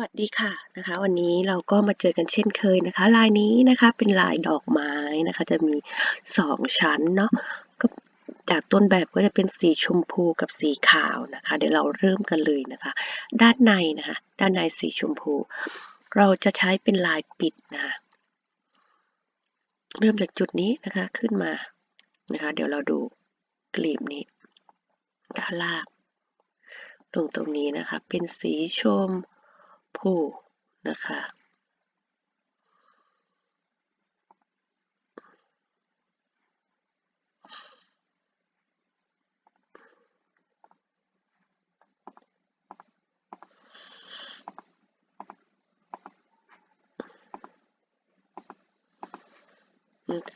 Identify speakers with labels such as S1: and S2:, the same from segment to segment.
S1: วัสดีค่ะนะคะ วันนี้เราก็มาเจอกันเช่นเคยนะคะ ลายนี้นะคะเป็นลายดอกไม้นะคะ จะมีสองชั้นเนาะก็จากต้นแบบก็จะเป็นสีชมพูกับสีขาวนะคะ เดี๋ยวเราเริ่มกันเลยนะคะ ด้านในนะคะ ด้านในสีชมพู เราจะใช้เป็นลายปิดนะคะเริ่มจากจุดนี้นะคะขึ้นมานะคะ เดี๋ยวเราดูกลีบนี้ด้านล่างลงตรงนี้นะคะ เป็นสีชมพู ผู๋นะคะ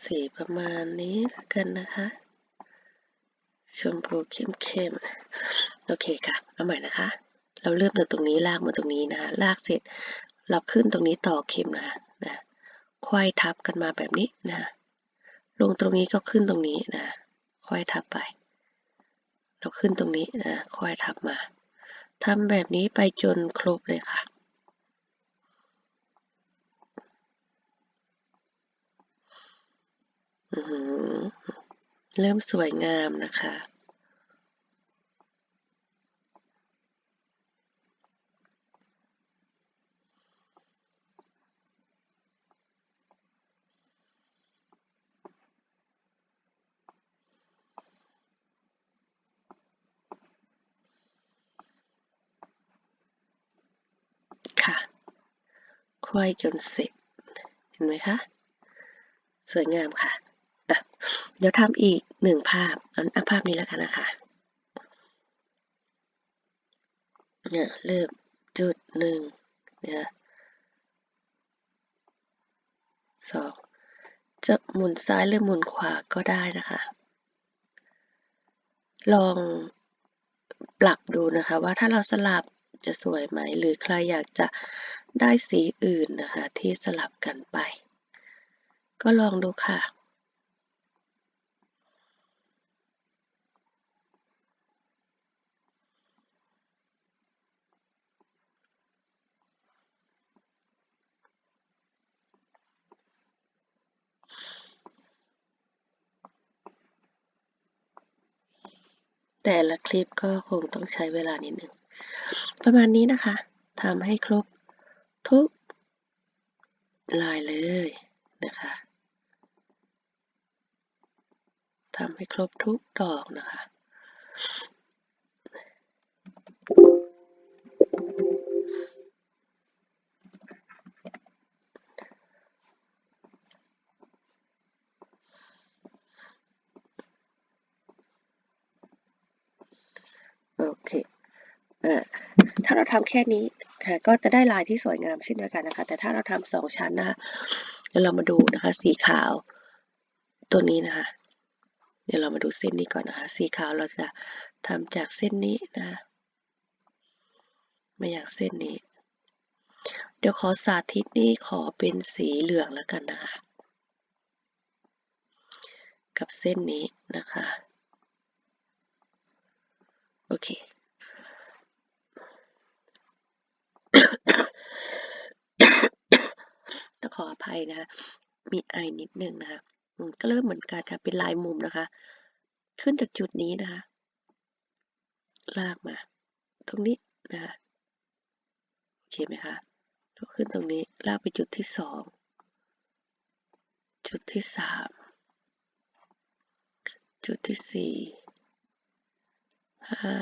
S1: สีประมาณนี้แล้วกันนะคะ ชมพูเข้มๆ โอเคค่ะ เอาใหม่นะคะ เราเริ่มจากตรงนี้ลากมาตรงนี้นะลากเสร็จเราขึ้นตรงนี้ต่อเข็มนะนะควายทับกันมาแบบนี้นะลงตรงนี้ก็ขึ้นตรงนี้นะควายทับไป เราขึ้นตรงนี้นะควายทับมาทำแบบนี้ไปจนครบเลยค่ะเริ่มสวยงามนะคะ ควายจนเสร็จ เห็นไหมคะ สวยงามค่ะอะ เดี๋ยวทำอีกหนึ่งภาพเอาภาพนี้แล้วกันนะคะเนี่ยเริ่มจุดหนึ่งเนี่ยสองจะหมุนซ้ายหรือหมุนขวาก็ได้นะคะ ลองปรับดูนะคะว่าถ้าเราสลับจะสวยไหม หรือใครอยากจะ ได้สีอื่นนะคะ ที่สลับกันไป ก็ลองดูค่ะแต่ละคลิปก็คงต้องใช้เวลานิดหนึ่ง ประมาณนี้นะคะทำให้ครบ ทุกลายเลยนะคะทำให้ครบทุกดอกนะคะโอเค เอ่อ ถ้าเราทำแค่นี้ คะก็จะได้ลายที่สวยงามเช่นเดียวกันนะคะ แต่ถ้าเราทำสองชั้นนะคะเดี๋ยวเรามาดูนะคะสีขาวตัวนี้นะคะ เดี๋ยวเรามาดูเส้นนี้ก่อนนะคะ สีขาวเราจะทำจากเส้นนี้นะมาอย่างเส้นนี้ เดี๋ยวขอสาธิตนี้ขอเป็นสีเหลืองแล้วกันนะคะกับเส้นนี้นะคะ โอเค ต้องขออภัยนะมีไอนิดนึงนะคะก็เริ่มเหมือนกันค่ะ เป็นลายมุมนะคะ ขึ้นจากจุดนี้นะคะ ลากมา ตรงนี้นะคะโอเคไหมคะแล้วขึ้นตรงนี้ ลากไปจุดที่สอง จุดที่สาม จุดที่สี่ ห้า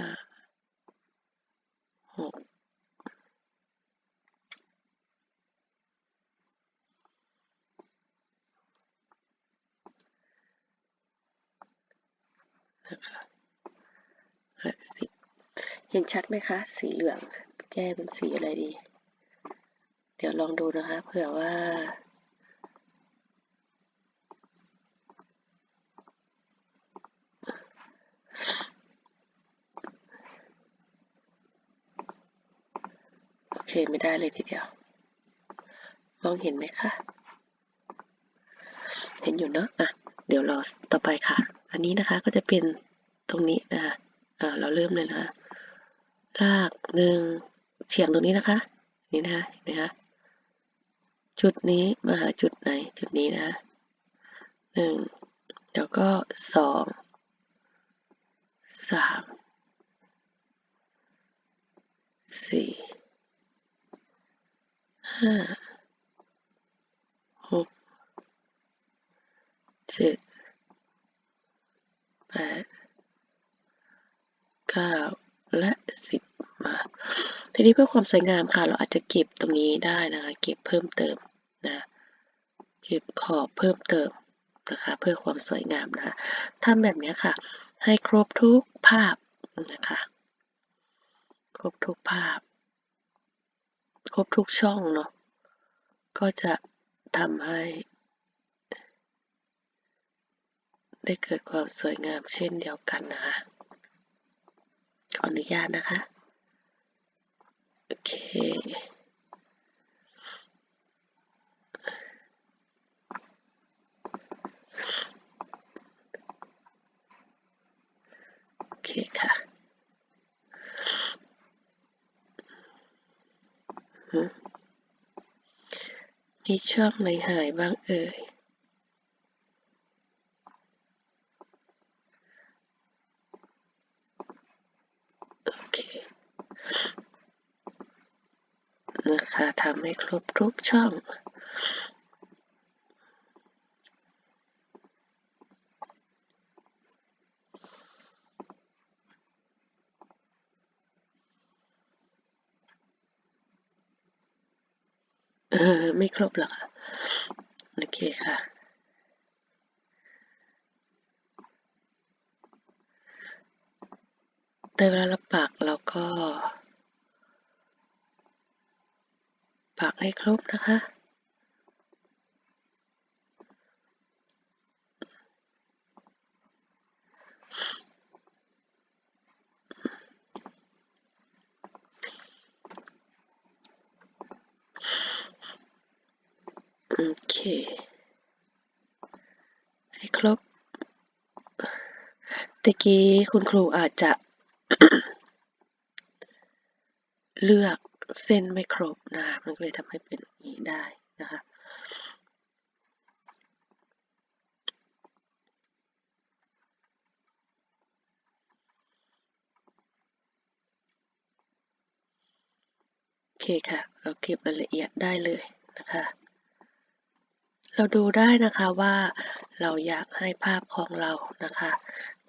S1: หก นะคะและสิเห็นชัดไหมคะ สีเหลือง แก้เป็นสีอะไรดี เดี๋ยวลองดูนะคะ เผื่อว่า โอเคไม่ได้เลยทีเดียว มองเห็นไหมคะ เห็นอยู่เนาะอะ เดี๋ยวรอต่อไปค่ะอันนี้นะคะก็จะเป็นตรงนี้นะคะอ่าเราเริ่มเลยนะคะลากหนึ่งเฉียงตรงนี้นะคะ นี่นะคะเห็นไหมคะจุดนี้มาหาจุดไหนจุดนี้นะหนึ่งแล้วก็สองสามสี่ห้าหกเจ็ด ดเก้าและสิบมาทีนี้เพื่อความสวยงามค่ะ เราอาจจะเก็บตรงนี้ได้นะคะ เก็บเพิ่มเติมนะ เก็บขอบเพิ่มเติมนะคะ เพื่อความสวยงามนะคะทำแบบนี้ค่ะ ให้ครบทุกภาพนะคะ ครบทุกภาพ ครบทุกช่องเนาะ ก็จะทำให้ ได้เกิดความสวยงามเช่นเดียวกันนะคะ ขออนุญาตนะคะ โอเค โอเคค่ะมมีช่องไหนหายบ้างเอ่ย โอเค นะคะทำให้ครบทุกช่องเออไม่ครบหรอกค่ะ โอเคค่ะ แต่เวลาเราปักเราก็ ปัก ให้ครบนะคะ โอเค ให้ครบตะกี้คุณครูอาจจะ เลือก เส้นไม่ครบนะคะมันก็เลยทำให้เป็นอย่างนี้ได้นะคะโอเคค่ะ เราเก็บรายละเอียดได้เลยนะคะ เราดูได้นะคะว่าเราอยากให้ภาพของเรานะคะ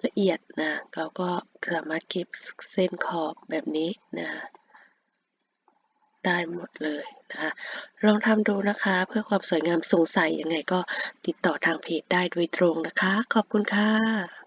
S1: ละเอียดนะ เราก็สามารถเก็บเส้นขอบแบบนี้นะ ได้หมดเลยนะคะลองทำดูนะคะ เพื่อความสวยงามสงสัยยังไงก็ติดต่อทางเพจได้โดยตรงนะคะ ขอบคุณค่ะ